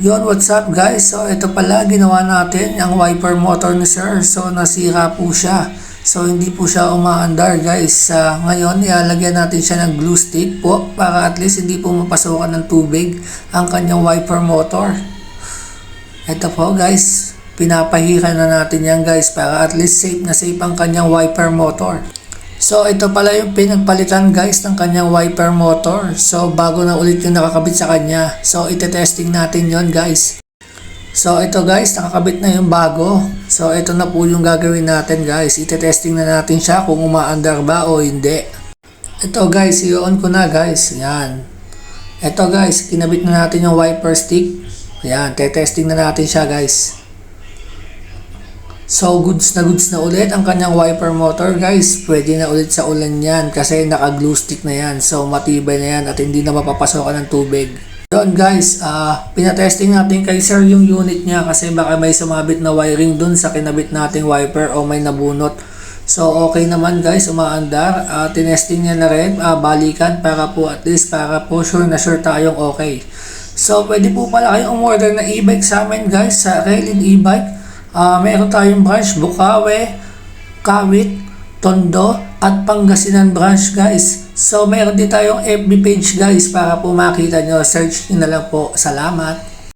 Yon, what's up guys? So ito pala ginawa natin ang wiper motor ni sir. So nasira po siya. So hindi po siya umaandar guys. Sa ngayon ilalagyan natin siya ng glue stick po para at least hindi po mapasokan ng tubig ang kanyang wiper motor. Ito po guys, pinapahira na natin yan guys para at least safe na safe ang kanyang wiper motor. So ito pala yung pinagpalitan guys ng kanyang wiper motor. So bago na ulit yung nakakabit sa kanya. So ite-testing natin yon guys. So ito guys, nakakabit na yung bago. So ito na po yung gagawin natin guys. Ite-testing na natin siya kung umaandar ba o hindi. Ito guys, i-on ko na guys. Yan. Ito guys, kinabit na natin yung wiper stick. Yan, te-testing na natin siya guys. So, goods na goods na ulit ang kanyang wiper motor, guys. Pwede na ulit sa ulan yan kasi naka-glue stick na yan. So, matibay na yan at hindi na mapapasokan ng tubig. Yun, guys. ah pinatesting natin kay sir yung unit niya kasi baka may sumabit na wiring dun sa kinabit nating wiper o may nabunot. So, okay naman guys, umaandar. Ah tinesting niya na rin, ah, balikan para po at least para po sure na sure tayong okay. So, pwede po pala kayong umorder na e-bike sa amin guys sa Railin e-bike. Ah, meron tayong branch Bukawe, Kawit, Tondo, at Pangasinan branch guys. So meron din tayong FB page guys para po makita nyo. Search nyo na lang po. Salamat.